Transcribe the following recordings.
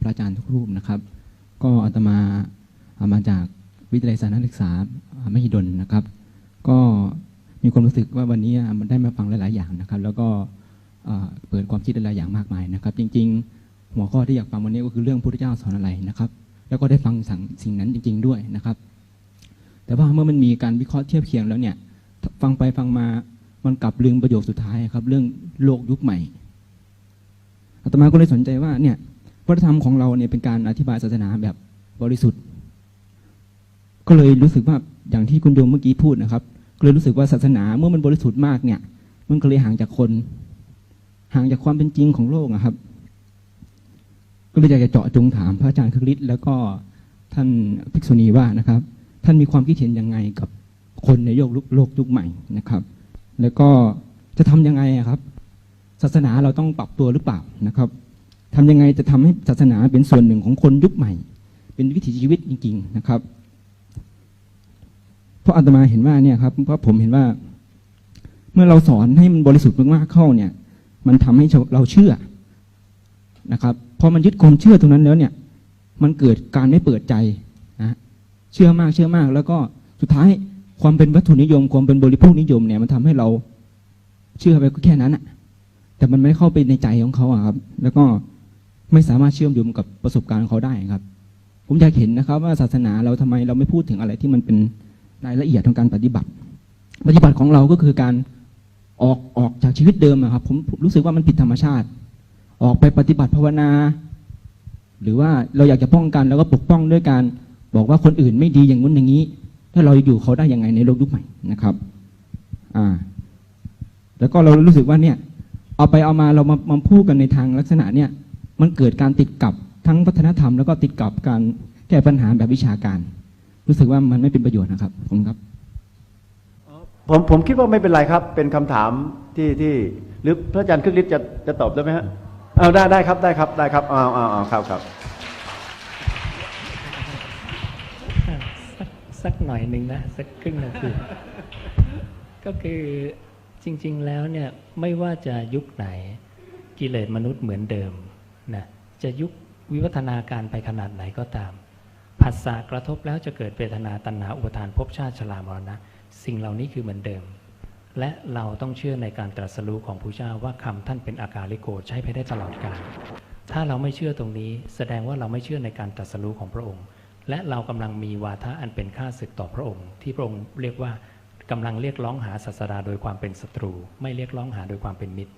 พระอาจารย์ทุกรูปนะครับ ก็อาตมาเอามาจากวิทยาลัยสารศึกษามหิดลนะครับ ก็มีความรู้สึกว่าวันนี้มันได้มาฟังหลาย ๆ อย่างนะครับ แล้วก็เปิดความคิดหลายๆอย่างมากมายนะครับ จริง ๆ หัวข้อที่อยากฟังวันนี้ก็คือเรื่องพระพุทธเจ้าสอนอะไรนะครับ แล้วก็ได้ฟังสั่งสิ่งนั้นจริง ๆ ด้วยนะครับ แต่ว่าเมื่อมันมีการวิเคราะห์เทียบเคียงแล้วเนี่ยฟังไปฟังมามันกลับลืมประโยคสุดท้ายครับ เรื่องโลกยุคใหม่อาตมาก็เลยสนใจว่าเนี่ย วัฒนธรรมของเราเนี่ยเป็นการอธิบายศาสนาแบบบริสุทธิ์ ก็เลยรู้สึกว่าอย่างที่คุณโยมเมื่อกี้พูดนะครับก็เลยรู้สึกว่าศาสนาเมื่อมันบริสุทธิ์มากเนี่ย มันก็เลยห่างจากคน ห่างจากความเป็นจริงของโลกอะครับ ก็เลยอยากจะเจาะจงถามพระอาจารย์คริสต์แล้วก็ท่านภิกษุณีว่านะครับ ท่านมีความคิดเห็นยังไงกับคนในโลกโลกยุคใหม่นะครับ แล้วก็จะทำยังไงอะครับ ศาสนาเราต้องปรับตัวหรือเปล่านะครับ ทำยังไงจะทำให้ศาสนาเป็นส่วนหนึ่งของคนยุคใหม่ เป็นวิถีชีวิตจริง ๆ นะครับ เพราะอาตมาเห็นว่าเนี่ยครับเพราะผมเห็นว่า เมื่อเราสอนให้มันบริสุทธิ์มากๆเข้าเนี่ย มันทำให้เราเชื่อนะครับพอมันยึดความเชื่อตรงนั้นแล้วเนี่ย มันเกิดการไม่เปิดใจนะเชื่อมากเชื่อมาก แล้วก็สุดท้ายความเป็นวัตถุนิยม ความเป็นบริโภคนิยมเนี่ย มันทำให้เราเชื่อไปก็แค่นั้นอะแต่มันไม่เข้าไปในใจของเขาอะครับ แล้วก็ ไม่สามารถเชื่อมโยงกับประสบการณ์เขาได้ครับ ผมอยากเห็นนะครับ ว่าศาสนาเราทำไมเราไม่พูดถึงอะไรที่มันเป็นรายละเอียดของการปฏิบัติ ปฏิบัติของเราก็คือการออกออกจากชีวิตเดิมครับผมผมรู้สึกว่ามันผิดธรรมชาติ ออกไปปฏิบัติภาวนา หรือว่าเราอยากจะป้องกันแล้วก็ปกป้องด้วยการบอกว่าคนอื่นไม่ดีอย่างนู้นอย่างนี้ ถ้าเราอยู่เขาได้ยังไงในโลกยุคใหม่นะครับอ่าแล้วก็เรารู้สึกว่าเนี่ย เอาไปเอามาเรามามาพูดกันในทางลักษณะเนี่ย มันเกิดการติดกับทั้งวัฒนธรรม แล้วก็ติดกับการแก้ปัญหาแบบวิชาการ รู้สึกว่ามันไม่เป็นประโยชน์นะครับผมครับผมผมคิดว่าไม่เป็นไรครับ เป็นคำถามที่ที่หรือพระอาจารย์ครึกฤทธิ์จะจะตอบได้ไหมฮะเอาได้ได้ครับได้ครับได้ครับเอาเอาเอาครับครับอะสักสักหน่อยหนึ่งนะสักครึ่งนาทีก็คือจริง ๆ แล้วเนี่ยไม่ว่าจะยุคไหนกิเลสมนุษย์เหมือนเดิม นะจะยุควิวัฒนาการไปขนาดไหนก็ตามผัสสะกระทบแล้วจะเกิดเวทนาตัณหาอุปทานภพชาติชรามรณะ สิ่งเหล่านี้คือเหมือนเดิม และเราต้องเชื่อในการตรัสรู้ของพระเจ้าว่าคำท่านเป็นอากาลิโกใช้ไปได้ตลอดกาลถ้าเราไม่เชื่อตรงนี้ แสดงว่าเราไม่เชื่อในการตรัสรู้ของพระองค์ และเรากำลังมีวาทะอันเป็นค่าศึกต่อพระองค์ ที่พระองค์เรียกว่ากำลังเรียกร้องหาศาสดาโดยความเป็นศัตรู ไม่เรียกร้องหาโดยความเป็นมิตร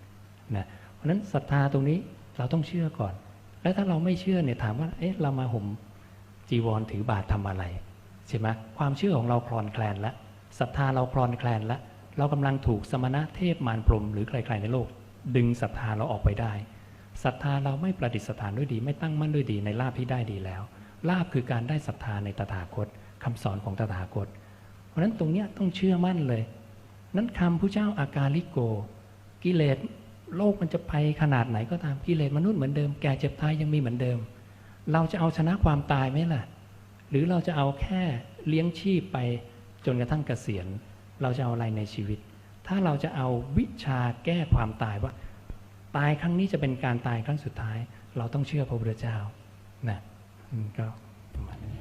นะเพราะฉะนั้นศรัทธาตรงนี้ เราต้องเชื่อก่อน และถ้าเราไม่เชื่อเนี่ยถามว่า เอ๊ะ เรามาห่มจีวรถือบาตรทำอะไร ใช่ไหมความเชื่อของเราคลอนแคลนแล้วศรัทธาเราคลอนแคลนแล้วเรากำลังถูกสมณะเทพมารพรมหรือใครๆในโลก ดึงศรัทธาเราออกไปได้ศรัทธาเราไม่ประดิษฐานด้วยดี ไม่ตั้งมั่นด้วยดีในลาภที่ได้ดีแล้วลาภคือการได้ศรัทธาในตถาคตคำสอนของตถาคต เพราะฉะนั้นตรงเนี้ยต้องเชื่อมั่นเลย นั้นคำพระเจ้าอาการลิโก กิเลส โลกมันจะไปขนาดไหนก็ตามกิเลสมนุษย์เหมือนเดิมแก่เจ็บตายยังมีเหมือนเดิม เราจะเอาชนะความตายไหมล่ะ หรือเราจะเอาแค่เลี้ยงชีพไปจนกระทั่งเกษียณ เราจะเอาอะไรในชีวิต ถ้าเราจะเอาวิชาแก้ความตายว่า ตายครั้งนี้จะเป็นการตายครั้งสุดท้าย เราต้องเชื่อพระพุทธเจ้านะก็ประมาณนี้